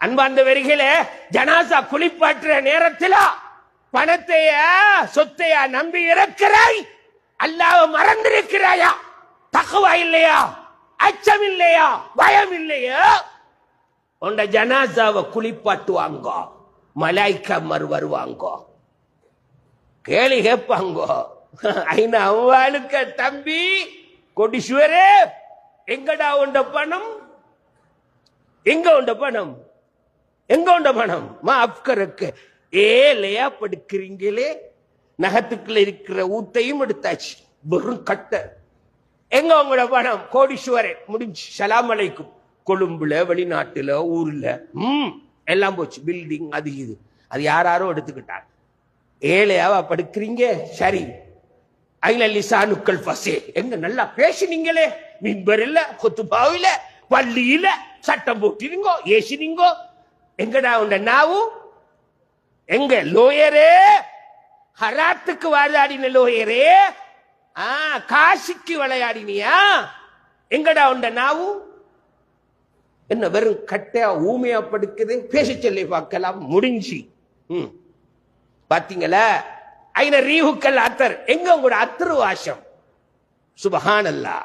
அன்பார்ந்த வரிகளே ஜனாசா குளிப்பாட்டுற நேரத்தில் பணத்தைய சொத்தைய நம்பி இருக்கிறாய் அல்லாஹ் மறந்திருக்கிறாயா? தகவா இல்லையா? அச்சம் இல்லையா? பயம் இல்லையா? உண்ட ஜனாசாவை குளிப்பாட்டுவாங்க மறு வருவாங்க கேள்வி கேட்பாங்க. ஐநா அவ்வாளுக்க தம்பி கொடிஸ்வரே எங்கடா உண்ட பணம்? எங்க உண்ட பணம்? எங்க உண்ட பணம்? மா அப்கருக்கு ஏழையா படுக்கிறீங்களே? நகத்துக்குள்ள இருக்கிற ஊத்தையும் எடுத்தாச்சு. வெறும் கட்டை. எங்க உங்களோட பணம்? கோடீஸ்வரன் முடிஞ்சு. சலாம் அலைக்கும். கொழும்புல வெளிநாட்டுல ஊர்ல. ம் எல்லாம் போச்சு. பில்டிங் அது இது. அது யாராரோ எடுத்துக்கிட்டாங்க. ஏழையாவா படுக்கிறீங்க? சரி. ஐல லிசானுக்கள் ஃபசே. எங்க நல்லா பேசினீங்களே பேசுனீங்களே? மிம்பரில் கொத்துபாவில பள்ளியில சட்டம் போட்டிருங்கோ ஏசினீங்கோ எங்கடா உண்ட நாவு? எங்க லோயரே? ஹராத்துக்கு வாழாடின லோயரே? ஆ காசிக்கு விளையாடினியா? எங்கடா உண்ட நாவு? என்ன வெறும் கட்டையா ஊமையா படுக்குது? பேச சொல்லி பார்க்கலாம் முடிஞ்சு. ம். பாத்தீங்களா? ஐன ரீஹுக்கல் அத்தர் எங்க உங்களோட அத்தரு வாசம் சுபஹானல்லா.